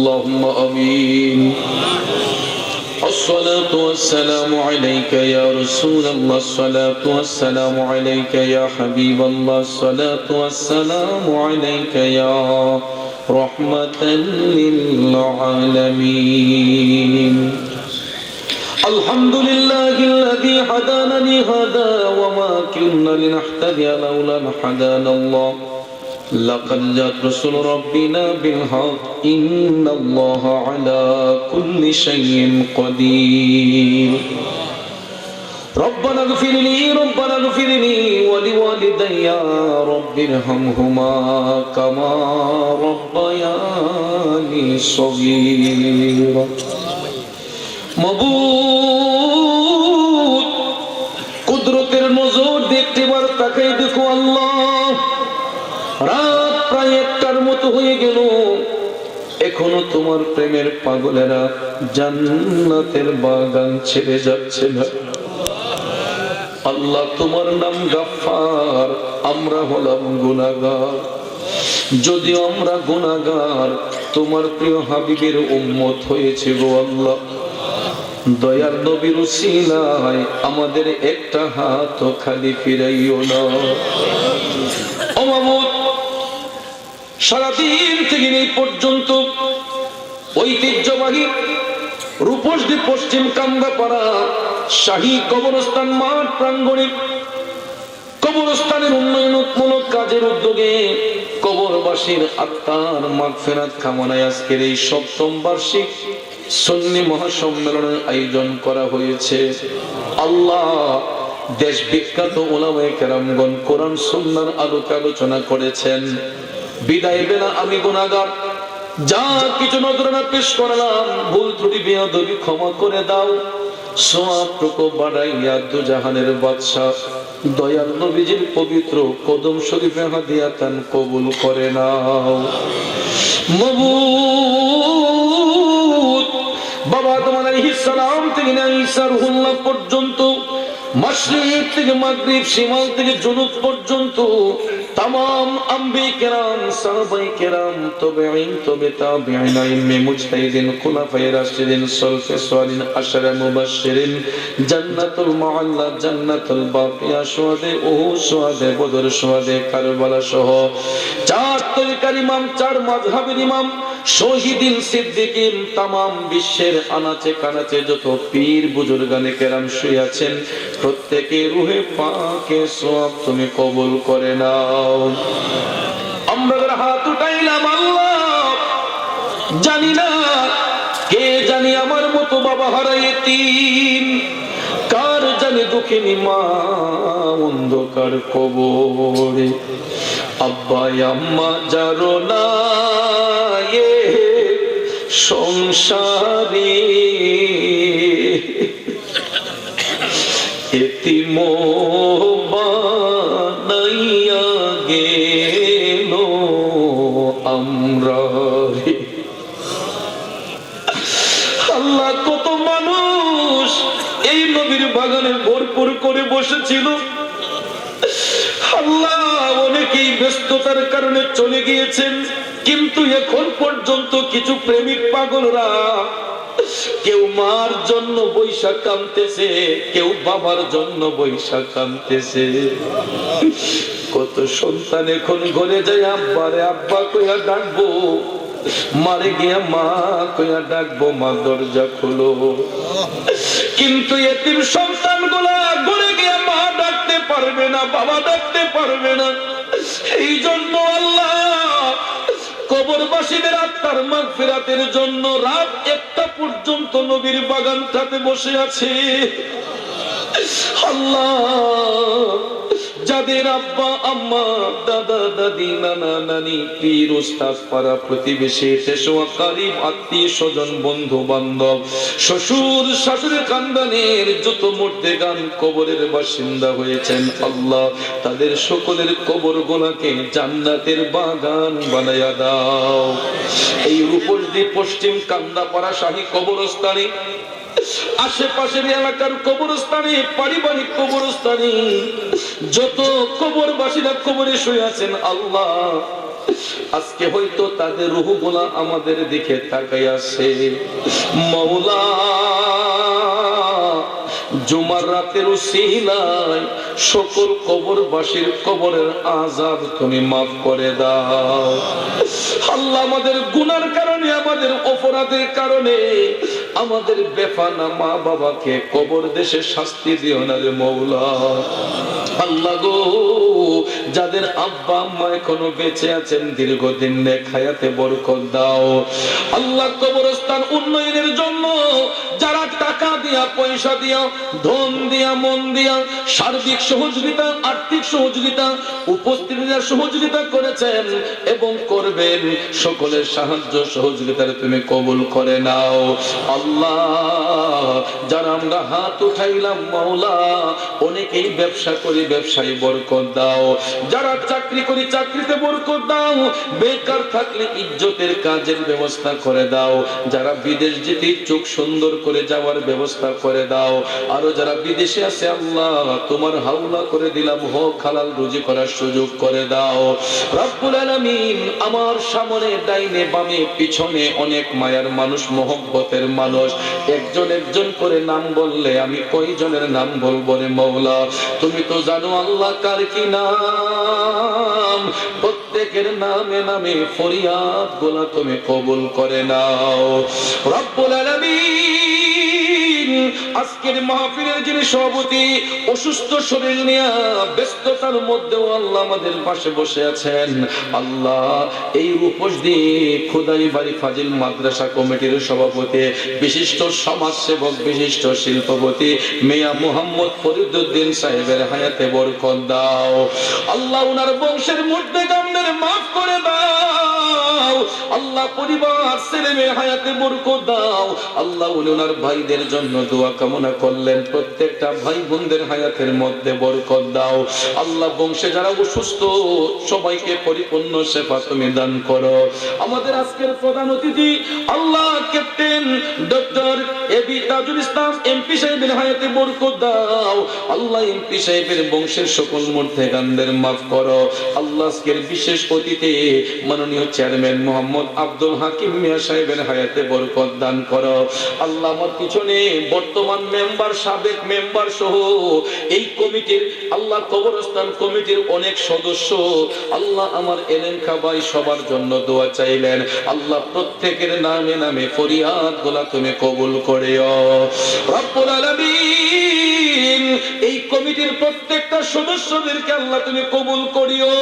اللهم آمين. الصلاة والسلام عليك يا رسول الله. الصلاة والسلام عليك يا حبيب الله. الصلاة والسلام عليك يا رحمة للعالمين. الحمد لله الذي هدانا لهذا وما كنا لنهتدي لولا ان هدانا الله. لقد جاءت رسل ربنا بالحق إن الله على كل شيء قدير ربنا اغفر لي ربنا اغفر لي ولوالدي يا رب ارحمهما كما ربياني صغيرا মবুদ কুদরতের নজর দেখতে বার তাকাই দেখো আল্লাহ রাত প্রায় একটার মতো হয়ে গেল। এখনও তোমার প্রেমের পাগলেরা জান্নাতের বাগান ছেড়ে যাচ্ছে না। আল্লাহ তোমার নাম গাফার আমরা হলাম গুনাগার যদিও আমরা গুনাগার তোমার প্রিয় হাবিবের উম্মত হয়েছে গো আল্লাহ। দয়ার নবীর উসিলায় আমাদের একটা হাত খালি ফিরাইও না। ও মামুদ সারাদিন থেকে এই পর্যন্ত ঐতিহ্যবাহী রূপসদি পশ্চিম কান্দাপাড়া শাহী কবরস্থান মাঠ প্রাঙ্গণে কবরস্থানের উন্নয়নমূলক কাজের উদ্যোগে কবরবাসীর আত্মার মাগফেরাত কামনায় আজকের এই সপ্তম বার্ষিক সন্নি মহাসম্মেলনের আয়োজন করা হয়েছে। আল্লাহ দেশ বিখ্যাত ওলামায়ে কেরামগণ কোরআন সুন্নার আলোকে আলোচনা করেছেন। বিদায় বেলা আমি গুনাহগার যা কিছু নজরানা পেশ করলাম, ভুল ত্রুটি বেয়াদবি ক্ষমা করে দাও। বাদশাহ পবিত্র কদম শরীফে কবুল করে নাও। বাবা তোমার আলাইহিস সালাম থেকে না পর্যন্ত মশরিক থেকে মাগরিব সীমান্ত থেকে জুনুব পর্যন্ত তাম আম্বি কেরাম সাহাবাই কেরাম তবে আইন তবে তা বেআইন তাবিআইন আইম্মে মুজতাহিদিন, খুলাফায়ে রাশিদিন, সলফে সোয়ালিন আশরা মুবাশশিরিন, জান্নাতুল মুআল্লা, জান্নাতুল বাকিয়া সোয়াদে উহুদ, সোয়াদে বদর, সোয়াদে কারবালা সহ চার তরিকার ইমাম, চার মাযহাবের ইমাম, শহীদিন সিদ্দিকিন তাম বিশ্বের আনাচে কানাচে যত পীর, বুজুর্গানে, কেরাম শুয়ে আছেন প্রত্যেকে রুহে পাকে সওয়াব তুমি কবুল করে নাও। আমরা হাত উঠাইলাম আল্লাহ, জানি না কে জানি আমার মতো বাবা হারাই তিন কার জানি দুঃখিনী মা অন্ধকার কবরে। আব্বা আম্মা যারো না এ সংসারে এতিম বানাইয়া গেল আমরা। আল্লাহ, কত মানুষ এই নবীর বাগানে ভরপুর করে বসেছিল আল্লাহ, অনেকেই ব্যস্ততার কারণে চলে গিয়েছেন, কিন্তু এখন পর্যন্ত কিছু প্রেমিক পাগলরা কেউ মার জন্য বৈশাখ কামতেছে কেউ বাবার জন্য বৈশাখ কামতেছে কত সন্তান এখন ঘরে যায়, আব্বারে আব্বা কইয়া ডাকবো, মারে গিয়া মা কইয়া ডাকবো, মা দরজা খুলো। কিন্তু এতিম সন্তানগুলা ঘরে গিয়া মা ডাকতে পারবে না, বাবা ডাকতে পারবে না। এই জন্য আল্লাহ কবরবাসীদের আত্মার মাগফিরাতের জন্য রাত একটা পর্যন্ত নবীর বাগানটাতে বসে আছে। আল্লাহ। যাদের আব্বা, আম্মা, দাদা, দাদি, নানা, নানি, পীর উস্তাদ পাড়া প্রতিবেশী তেসোয়া কারিব আত্মীয় স্বজন, বন্ধু বান্ধব, শ্বশুর শাশুড়ি কান্দানের যত মূর্তে গান কবরের বাসিন্দা হয়েছেন আল্লাহ। তাদের সকলের কবর গোলাকে জান্নাতের বাগান বানায়া দাও। এই রূপসদ্বীপ পশ্চিম কান্দাপাড়া শাহী কবরস্থানে আশেপাশের এলাকার কবরস্থানে, পারিবারিক কবরস্থানে, যত কবরবাসীরা কবরে শুয়ে আছেন, আল্লাহ আজকে হয়তো তাদের রুহগুলা আমাদের দিকে তাকাই আছে মৌলা জুমার রাতের উসিলায় সকল কবরবাসীর কবরের আজাদ তুমি মাফ করে দাও। আল্লাহ আমাদের গুনার কারণে, আমাদের অপরাধের কারণে, আমাদের বেফানা মা বাবাকে কবর দেশে শাস্তি দিও না রে মৌলা। আল্লাহ গো যাদের আব্বা আম্মা এখনও বেঁচে আছেন, দীর্ঘদিন খায়াতে বরকত দাও। আল্লাহ কবরস্থান উন্নয়নের জন্য যারা টাকা দিয়া, পয়সা দিয়া, ধন দিয়া, মন দিয়া সার্বিক সহযোগিতা, আর্থিক সহযোগিতা উপস্থিতিরা সহযোগিতা করেছেন এবং করবেন, সকলের সাহায্য সহযোগিতার তুমি কবুল করে নাও। আল্লাহ, যারা আমরা হাত উঠাইলাম মাওলা, অনেকেই ব্যবসা করি ব্যবসায়ী বরকত দাও। যারা চাকরি করি চাকরিতে বরকত দাও, বেকার থাকলে ইজ্জতের কাজের ব্যবস্থা করে দাও। যারা বিদেশ যেতে চোখ সুন্দর করে যাওয়ার ব্যবস্থা করে দাও। আরও যারা বিদেশে আছে, আল্লাহ, তোমার হাওলা করে দিলাম, হোক হালাল রুজি করার সুযোগ করে দাও। রব্বুল আলামিন আমার সামনে, ডাইনে, বামে, পিছনে অনেক মায়ার মানুষ, মোহব্বতের মানুষ। একজন একজন করে নাম বললে আমি কয়জনের নাম বলব রে মৌলা? তুমি তো জানো আল্লাহ কার কি নাম? প্রত্যেকের নামে নামে ফরিয়াদ গোলা তুমি কবুল করে নাও। রব্বুল আলামিন আজকের মাহফিলের যিনি সভাপতি, অসুস্থ শরীর নিয়ে ব্যস্ততার মধ্যেও আল্লাহ আমাদের পাশে বসে আছেন। আল্লাহ এই উপোস দিয়ে খুদাই বাড়ি ফাজিল মাদ্রাসা কমিটির সভাপতি, বিশিষ্ট সমাজসেবক, বিশিষ্ট শিল্পপতি, মিয়া মোহাম্মদ ফরিদুদ্দিন সাহেবের হায়াতে বরকত দাও। আল্লাহ উনার বংশের মধ্যে গামদের মাফ করে দাও। আল্লাহ পরিবার, ছেলে মেয়ে হায়াতে বরকত দাও। আল্লাহ উনি ওনার ভাইদের জন্য দোয়া কামনা করলেন, প্রত্যেকটা ভাই বোনদের হায়াতের মধ্যে বরকত দাও। আল্লাহ বংশে যারা অসুস্থ, সবাইকে পরিপূর্ণ সেবা তুমি দান করো। আমাদের আজকের প্রধান অতিথি আল্লাহ captain doctor AB Tajul Islam, MP সাহেবের হায়াতে বরকত দাও। আল্লাহ এমপি সাহেবের বংশের সকল মধ্যে গানদের মাফ করো। আল্লাহ আজকের বিশেষ অতিথি মাননীয় চেয়ারম্যান মোহাম্মদ আব্দুল হাকিম মিয়া সাহেবের হায়াতে বরকত দান করো। আল্লাহ আমার পিছনে বর্তমান মেম্বার, সাবেক মেম্বার সহ এই কমিটির, আল্লাহ কবরস্থান কমিটির অনেক সদস্য। আল্লাহ আমার এলেনকা ভাই সবার জন্য দোয়া চাইলেন। আল্লাহ প্রত্যেকের নামে নামে ফরিয়াদ গোলা তুমি কবুল আলামিন, এই কমিটির প্রত্যেকটা সদস্যদেরকে আল্লাহ তুমি কবুল করিও।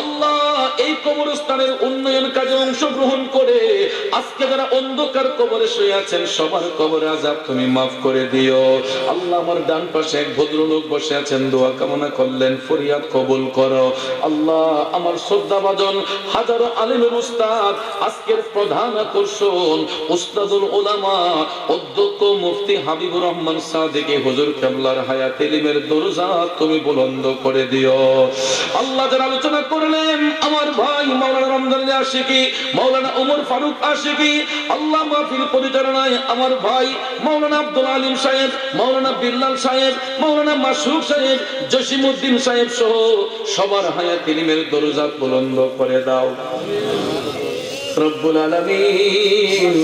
আল্লাহ এই কবরস্থানের উন্নয়ন কাজে অংশগ্রহণ করে আজকে যারা অন্ধকার কবরে শুয়ে আছেন, সবার কবরে আজাব তুমি মাফ করে দিও। আল্লাহ আমার ডান পাশে এক ভদ্রলোক বসে আছেন, দোয়া কামনা করলেন, ফরিয়াদ কবুল করো। আল্লাহ আমার হাজারো আলিমের উস্তাদ, আজকের প্রধান আকর্ষণ উস্তাদুল ওলামা অধ্যক্ষ মুফতি হাবিবুর রহমান সাদেকে হুজুর হায়াত ইলিমের দরজা তুমি বুলন্দ করে দিও। আল্লাহ যারা আলোচনা করলেন, আমার ভাই মাওলানা রমজান আশিকি মাওলানা ফারুক আশিকি, আল্লাহ মাহফিল পরিচালনায় আমার ভাই মাওলানা আব্দুল আলিম সাহেব, মাওলানা বিল্লাল সাহেব, মাওলানা সাহেব, জসিমউদ্দিন সাহেব সহ সবার হায়াত ইলিমের দরজা বুলন্দ করে দাও। রব্বুল আলামিন।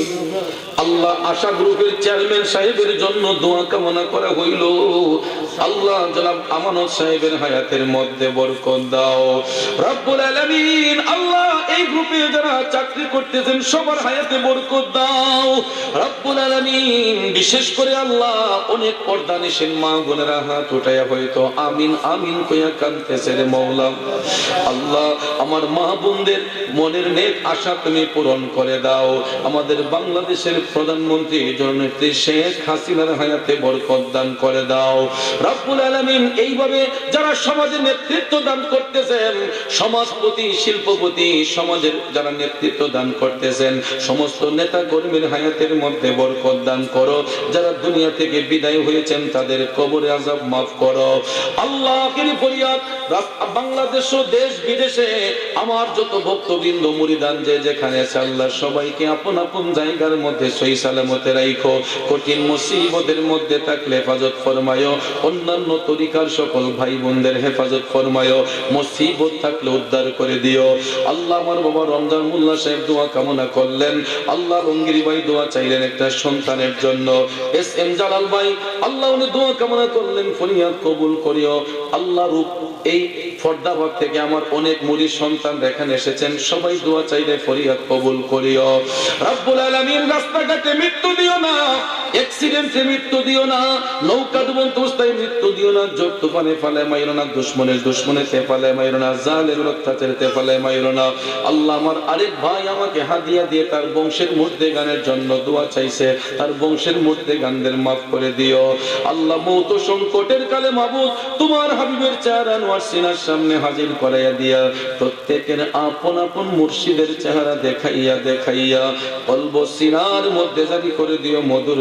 আল্লাহ আশা গ্রুপের চেয়ারম্যান সাহেবের জন্য দোয়া কামনা করা হইল। আল্লাহ জনাব আমানত সাহেবের হায়াতের মধ্যে বরকত দাও। রব্বুল আলামিন আল্লাহ এই গ্রুপে যারা চাকরি করতেছেন, সবার হায়াতে বরকত দাও। রব্বুল আলামিন, বিশেষ করে আল্লাহ অনেক পর্দা নিশেন মা বোনেরা হাত উঠাইয়া হয়তো আমিন আমিন কইয়া কানতেছে রে মৌলা। আল্লাহ আমার মা বোনদের মনের নেক আশা তুমি পূরণ করে দাও। আমাদের বাংলাদেশের প্রধানমন্ত্রী জননেত্রী শেখ হাসিনার হায়াতে বরকত দান করে দাও। রব্বুল আলামিন এইভাবে যারা সমাজে নেতৃত্ব দান করতেছেন, সমাজপতি, শিল্পপতি, সমাজের যারা নেতৃত্ব দান করতেছেন, সমস্ত নেতা কর্মীর হায়াতের মধ্যে বরকত দান করো। যারা দুনিয়া থেকে বিদায় হয়েছেন, তাদের কবরে আজাব মাফ করো। আল্লাহর ফরিয়াদ বাংলাদেশ ও দেশ বিদেশে আমার যত ভক্তবৃন্দ, মুরিদান যে যেখানে আছে, আল্লাহ সবাইকে আপন আপন জায়গার মধ্যে সই সালামতে রাইখো। কঠিন মুসিবতের মধ্যে থাকলে হেফাজত ফরমায়ো। অন্যান্য তরিকার সকল ভাই বোনদের হেফাজত ফরমায়, মুসিবত থাকলে উদ্ধার করে দিও। আল্লাহ আমার বাবা রমজান মোল্লা সাহেব দোয়া কামনা করলেন। আল্লাহ রঙ্গিরি ভাই দোয়া চাইলেন একটা সন্তানের জন্য। এস এম জালাল ভাই, আল্লাহ উনি দোয়া কামনা করলেন, ফরিয়াদ কবুল করিও। আল্লাহ রূপ, এই ফর্দাবাদ থেকে আমার অনেক মুড়ি সন্তান এখানে এসেছেন। সবাই দোয়া চাইলে ফরিয়াদ কবুল করিও। রাব্বুল আলামিন রাস্তাঘাটে মৃত্যু দিও না। অ্যাক্সিডেন্টে মৃত্যু দিও না, নৌকা ডুবন্ত অবস্থায় মৃত্যু দিও না, জোর তুফানে ফালে মাইরো না, দুশ্মনের দুশ্মনের তেফালে মাইরো না জালের অত্যাচারে তেফালে মাইরো না। আল্লাহ আমার আরেক ভাই আমাকে হাদিয়া দিয়ে তার বংশের মধ্যে গানের জন্য দোয়া চাইছে। তার বংশের মধ্যে গানদের মাফ করে দিও। আল্লাহ মৌত সংকটের কালে মাবুদ, তোমার হাবিবের চেহারা নোয়ার সিনার সামনে হাজির করাইয়া দিয়া প্রত্যেকের আপন আপন মুর্শিদের চেহারা দেখাইয়া দেখাইয়া কলব সিনার মধ্যে জারি করে দিও মধুর